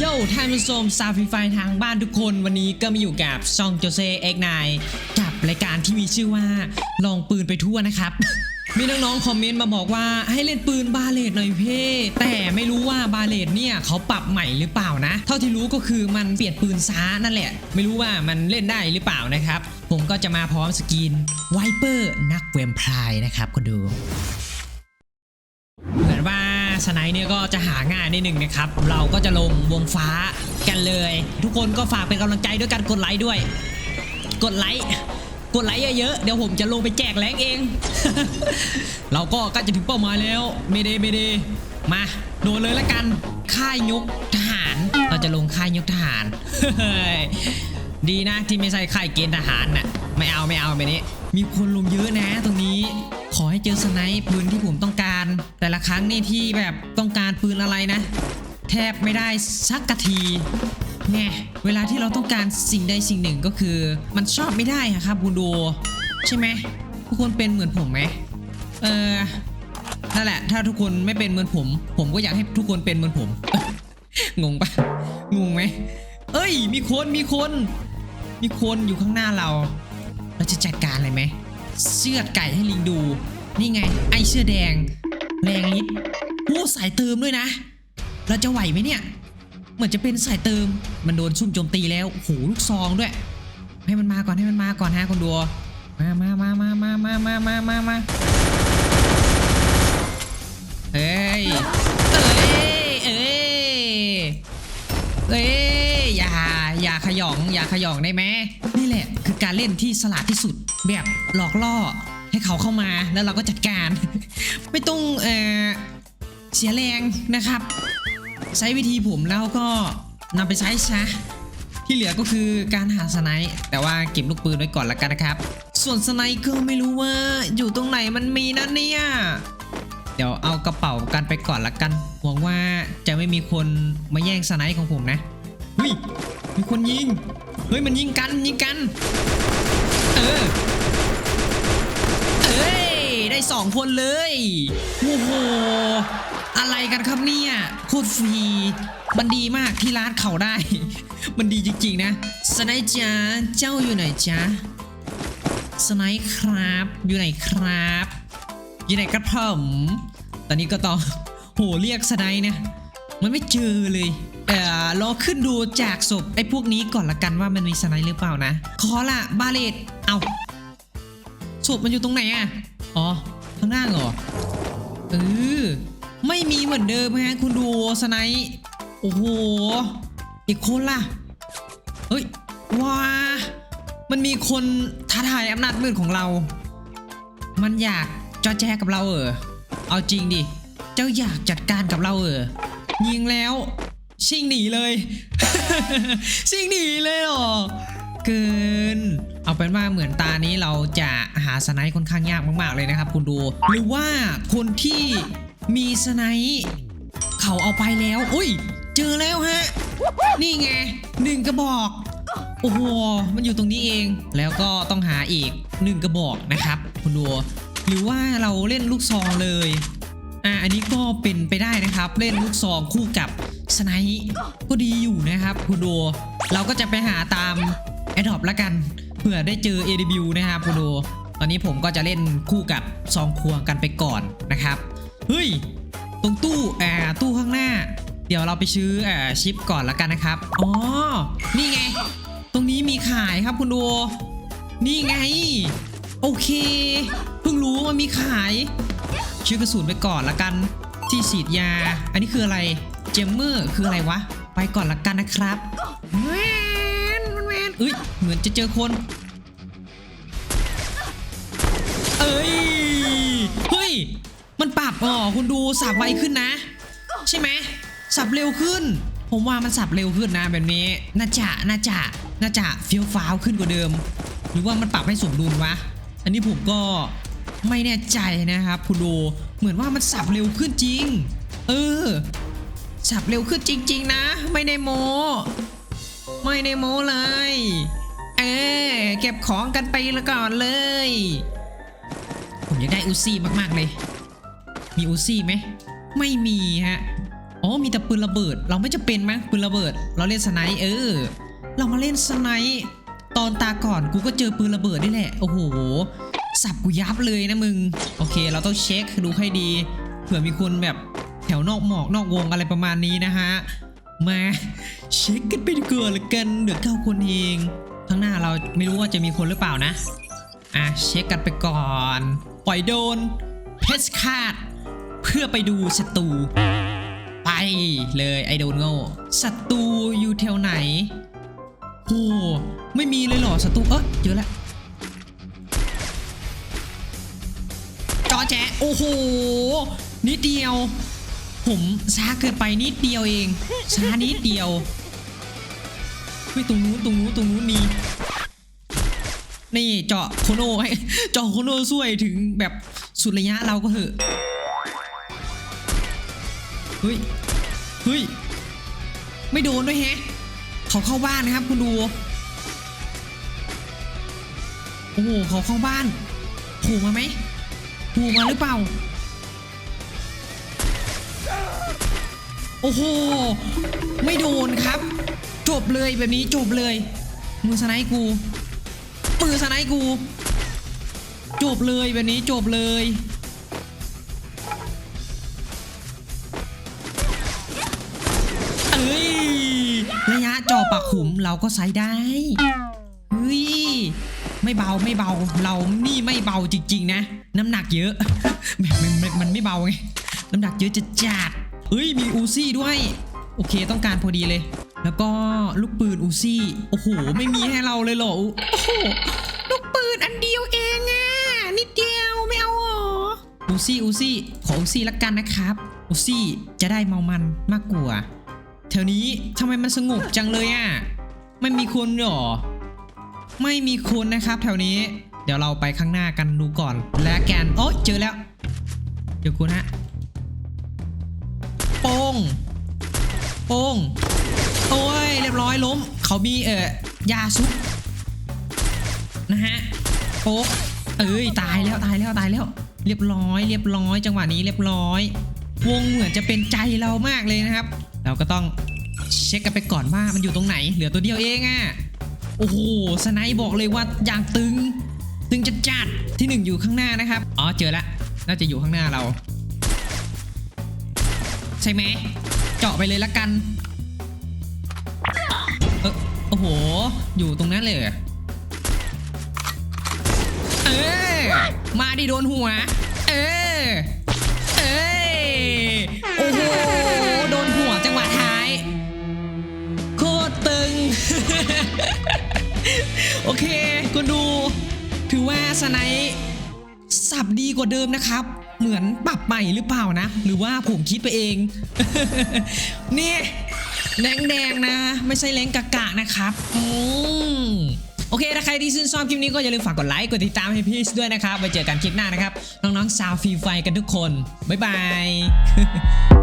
โย่ท่านผู้มซาฟิไฟทางบ้านทุกคนวันนี้ก็มาอยู่กับชองโจเซเอ็กนกับรายการที่มีชื่อว่า ลองปืนไปทั่วนะครับ มีน้องๆคอมเมนต์มาบอกว่าให้เล่นปืนบาเลตหน่อยเพ่แต่ไม่รู้ว่าบาเลตเนี่ยเขาปรับใหม่หรือเปล่านะ เท่าที่รู้ก็คือมันเปลี่ยนปืนช้านั่นแหละ ไม่รู้ว่ามันเล่นได้หรือเปล่านะครับ ผมก็จะมาพร้อมสกินไวเปอร์นักเวมไพร์นะครับคุณดู สไนเนี่ยก็จะหาง่ายนิดหนึ่งนะครับ เราก็จะลงวงฟ้ากันเลย ทุกคนก็ฝากเป็นกำลังใจด้วยกันกดไลค์ด้วย กดไลค์กดไลค์เยอะๆเดี๋ยวผมจะลงไปแจกแรงเอง เราก็ใกล้จะถึงเป้าหมายแล้วเมเดเมเดมาโดนเลยละกันค่ายยกทหาร เราจะลงค่ายยกทหาร ดีนะที่ไม่ใช่ค่ายเกณฑ์ทหารน่ะไม่เอาไม่เอาแบบนี้ มีคนลงเยอะนะตรงนี้ ขอให้เจอสไนป์ปืนที่ผมต้องการ แต่ละครั้งนี่ที่แบบต้องการปืนอะไรนะ แทบไม่ได้สักกะทีแน่เวลาที่เราต้องการสิ่งใดสิ่งหนึ่งก็คือ มันชอบไม่ได้อะครับคุณดูใช่ไหมทุกคนเป็นเหมือนผมไหมเออนั่นแหละ ถ้าทุกคนไม่เป็นเหมือนผม ผมก็อยากให้ทุกคนเป็นเหมือนผม งงปะงงไหมเอ้ย มีคนมีคน มีคนอยู่ข้างหน้าเรา เชือดไก่ให้ลิงดู นี่ไง ไอเสื้อแดง แรงลิดโอ้สายเติมด้วยนะ เราจะไหวไหมเนี่ย เหมือนจะเป็นสายเติม มันโดนซุ่มโจมตีแล้วโหลูกซองด้วย ให้มันมาก่อนให้มันมาก่อนฮะคนดูมามามามามามามามามามาเอ้ย เอ้ย เอ้ย เอ้ย อย่า อย่าขยอง อย่าขยองได้ไหมนี่แหละ การเล่นที่สลาดที่สุด แบบหลอกล่อให้เขาเข้ามาแล้วเราก็จัดการ ไม่ต้องเออเสียแรงนะครับ ใช้วิธีผมแล้วก็นำไปใช้ซะที่เหลือก็คือการหาสไนป์แต่ว่าเก็บลูกปืนไว้ก่อนละกันนะครับ ส่วนสไนป์ก็ไม่รู้ว่าอยู่ตรงไหนมันมีนะเนี่ยเดี๋ยวเอากระเป๋ากันไปก่อนละกันหวังว่าจะไม่มีคนมาแย่งสไนป์ของผมนะเฮ้ย มีคนยิง เฮ้ยมันยิงกันยิงกัน เออ เอ้ยได้สองคนเลย โอ้โห อะไรกันครับเนี่ยโคตรฟรี มันดีมากที่ร้านเขาได้ มันดีจริงๆนะสไนจ้าเจ้าอยู่ไหนจ้าสไนด์ครับ อยู่ไหนครับ อยู่ไหนครับผม ตอนนี้ก็ต้องโหเรียกสไนนี่ยมันไม่เจอเลย รอขึ้นดูจากศพไอ้พวกนี้ก่อนละกันว่ามันมีสไนหรือเปล่านะ ขอละบาเลตเอาศพมันอยู่ตรงไหนอะ อ๋อ ข้างล่างเหรอ เออ ไม่มีเหมือนเดิมฮะคุณดูสไนโอ้โห อีกคนล่ะ เฮ้ย ว้า มันมีคนท้าทายอำนาจมืดของเรา มันอยากจอแจกับเราเออ เอาจริงดิ เจ้าอยากจัดการกับเราเออ ยิงแล้ว ชิงหนีเลย ชิงหนีเลยเหรอเกิน เอาเป็นว่าเหมือนตานี้เราจะหาสไนป์ค่อนข้างยากมาก ๆ เลยนะครับ คุณดู หรือว่าคนที่มีสไนป์เขาเอาไปแล้ว อุ้ย เจอแล้วฮะ นี่ไงหนึ่งกระบอก โอ้โห มันอยู่ตรงนี้เอง แล้วก็ต้องหาอีกหนึ่งกระบอกนะครับ คุณดู หรือว่าเราเล่นลูกซองเลย อะอันนี้ก็เป็นไปได้นะครับ เล่นลูกซองคู่กับ สไนป์ก็ดีอยู่นะครับคุณโด เราก็จะไปหาตามแอดดอปละกันเผื่อได้เจอ AW นะครับคุณโด ตอนนี้ผมก็จะเล่นคู่กับซองควงกันไปก่อนนะครับ เฮ้ย ตรงตู้อ่าตู้ข้างหน้า เดี๋ยวเราไปซื้อแอ่าชิปก่อนละกันนะครับ อ๋อ นี่ไง ตรงนี้มีขายครับคุณโด นี่ไง โอเค เพิ่งรู้ว่ามีขาย ชื่อกระสุนไปก่อนละกันที่ฉีดยา อันนี้คืออะไร เจมเมอร์คืออะไรวะ ไปก่อนละกันนะครับแมนแมนเอ้ยเหมือนจะเจอคน เอ้ย เฮ้ย มันปรับอ๋อคุณดูสับไวขึ้นนะ ใช่ไหมสับเร็วขึ้น ผมว่ามันสับเร็วขึ้นนะแบบนี้น่าจะน่าจะน่าจะเฟี้ยวฟ้าวขึ้นกว่าเดิม หรือว่ามันปรับให้สมดุลวะ อันนี้ผมก็ไม่แน่ใจนะครับ คุณดูเหมือนว่ามันสับเร็วขึ้นจริง เออ สับเร็วขึ้นจริง ๆ นะ ไม่ได้โม ไม่ได้โมเลย เออเก็บของกันไปละก่อนเลย ผมอยากได้อูซี่มากๆเลย มีอูซี่ไหมไม่มีฮะอ๋อมีแต่ปืนระเบิด เราไม่จะเป็นมั้งปืนระเบิด เราเล่นสไนเออ เรามาเล่นสไนตอนตาก่อนกูก็เจอปืนระเบิดนี่แหละโอ้โหสับกูยับเลยนะมึง โอเค เราต้องเช็คดูให้ดีเผื่อมีคนแบบ แถวนอกหมอกนอกวงอะไรประมาณนี้นะฮะมาเช็คกันไปดีกว่อละกันเหลือเก้าคนเองข้างหน้าเราไม่รู้ว่าจะมีคนหรือเปล่านะอะเช็คกันไปก่อน ปล่อยโดนเพชคาด เพื่อไปดูศัตรูไปเลยไอโดนโง่ศัตรูอยู่แถวไหนโอ้ไม่มีเลยเหรอศัตรูเออเจอแล้วจอแจโอ้โหนิดเดียว ผมช้าเกินไปนิดเดียวเอง ช้านิดเดียวเฮ้ยตรงนู้นตรงนู้นตรงนู้นมีนี่เจาะโคโน่ให้เจาะโคโน่ช่วยถึงแบบสุดระยะเราก็เถอะเฮ้ยเฮ้ยไม่โดนด้วยแฮะเขาเข้าบ้านนะครับคุณดูโอ้โหเขาเข้าบ้านถูกมาไหมถูกมาหรือเปล่า โอ้โห ไม่โดนครับ จบเลยแบบนี้จบเลย มือสไนป์กู มือสไนป์กู จบเลยแบบนี้จบเลย เอ้ย ระยะจ่อปากขุมเราก็ใช้ได้เฮ้ย ไม่เบาไม่เบา เรานี่ไม่เบาจริง ๆ นะ น้ำหนักเยอะ มันมันไม่เบาไง น้ำหนักเยอะจะจัด เฮ้ยมีอูซี่ด้วย โอเคต้องการพอดีเลย แล้วก็ลูกปืนอูซี่ โอ้โห ไม่มีให้เราเลยเหรอ โอ้โห ลูกปืนอันเดียวเองอะนิดเดียวไม่เอาหรอ อูซี่อูซี่ ขออูซี่ละกันนะครับ อูซี่จะได้เมามันมากกว่าแถวนี้ทำไมมันสงบจังเลยอะ่ะไม่มีคนหรอ ไม่มีคนนะครับ แถวนี้ เดี๋ยวเราไปข้างหน้ากันดูก่อน และแกนโอ้เจอแล้ว เดี๋ยวคุณฮะ โป้งโป้งโอ้ยเรียบร้อยล้ม เขามีเอ่อยาซุปนะฮะโป๊กเอ้ยตายแล้วตายแล้วตายแล้ว เรียบร้อย เรียบร้อย จังหวะนี้เรียบร้อย วงเหมือนจะเป็นใจเรามากเลยนะครับ เราก็ต้องเช็คกันไปก่อนว่ามันอยู่ตรงไหน เหลือตัวเดียวเองอะ่ะโอ้โหสไนบอกเลยว่าอย่างตึง ตึงจัดจัดที่หนึ่งอยู่ข้างหน้านะครับ อ๋อเจอแล้วน่าจะอยู่ข้างหน้าเรา ใช่ไหมเจาะไปเลยละกันเออโอ้โห อยู่ตรงนั้นเลยเออมาดิโดนหัว เออเอ้ยโอ้โหโดนหัวจังหวะท้าย โคตรตึง โอเคคุณดู ถือว่าสไนป์สับดีกว่าเดิมนะครับ เหมือนปรับใหม่หรือเปล่านะ หรือว่าผมคิดไปเอง นี่แดงๆนะ ไม่ใช่เล้งกะกะนะครับอืมโอเค ถ้าใครที่ชื่นชอบคลิปนี้ก็อย่าลืมฝากกดไลค์ กดติดตามให้พี่ด้วยนะครับ ไว้เจอกันคลิปหน้านะครับ น้องๆ สาวฟรีไฟกันทุกคน บ๊ายบาย